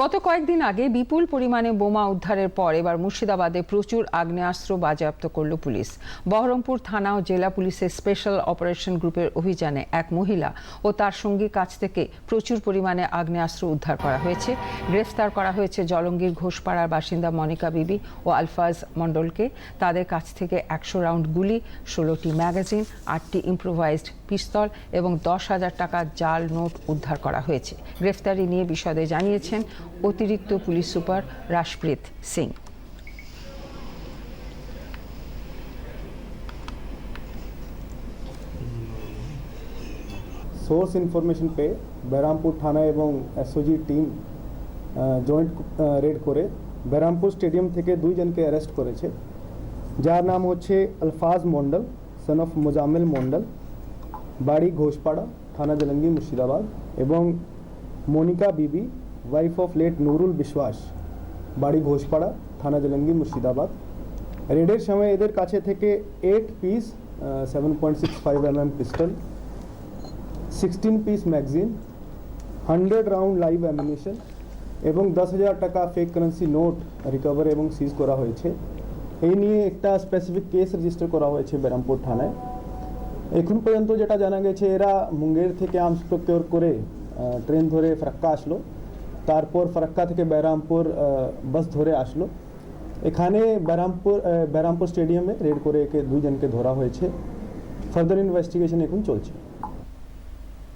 গত কয়েকদিন আগে বিপুল পরিমাণে বোমা উদ্ধারের পর এবার মুর্শিদাবাদে প্রচুর আগ্নেয়াস্ত্র বাজেয়াপ্ত করল পুলিশ। বহরমপুর থানা ও জেলা পুলিশের স্পেশাল অপারেশন গ্রুপের অভিযানে এক মহিলা ও তার সঙ্গী কাছ থেকে প্রচুর পরিমাণে আগ্নেয়াস্ত্র উদ্ধার করা হয়েছে। গ্রেফতার করা হয়েছে জলঙ্গির ঘোষপাড়ার বাসিন্দা মনিকা বিবি ও আলফাজ মণ্ডলকে। তাদের কাছ থেকে একশো রাউন্ড গুলি, ষোলোটি ম্যাগাজিন, আটটি ইম্প্রোভাইজড পিস্তল এবং দশ হাজার টাকা জাল নোট উদ্ধার করা হয়েছে। গ্রেফতারি নিয়ে বিশদে জানিয়েছেন অতিরিক্ত police super Rashpreet Singh. Source information পেয়ে বেরামপুর থানা এবং এসওজি টিম জয়েন্ট রেড করে বেরামপুর স্টেডিয়াম থেকে দুইজনকে অ্যারেস্ট করেছে যার নাম হচ্ছে আলফাজ মন্ডল সন অফ মোজাম্মেল মন্ডল বাড়ি ঘোষপাড়া, থানা জলঙ্গি, মুর্শিদাবাদ এবং মনিকা বিবি ওয়াইফ অফ লেট নুরুল বিশ্বাস, বাড়ি ঘোষপাড়া, থানা জলঙ্গি, মুর্শিদাবাদ। রেডের সময় এদের কাছে থেকে eight piece seven point six five M M pistol sixteen piece magazine hundred round live ammunition এবং দশ হাজার টাকা ফেক কারেন্সি নোট রিকভার এবং সিজ করা হয়েছে। এই নিয়ে একটা স্পেসিফিক কেস রেজিস্টার করা হয়েছে বেরামপুর থানায়। এখন পর্যন্ত যেটা জানা গেছে, এরা মুঙ্গের থেকে আর্মস প্রকিওর করে ট্রেন ধরে ফরাক্কা আসলো। তারপর ফরাক্কা থেকে বেরামপুর বাস ধরে আসলো। এখানে বেরামপুর বেরামপুর স্টেডিয়ামে রেড করে একে দুইজনকে ধরা হয়েছে। ফার্দার ইনভেস্টিগেশন এখন চলছে।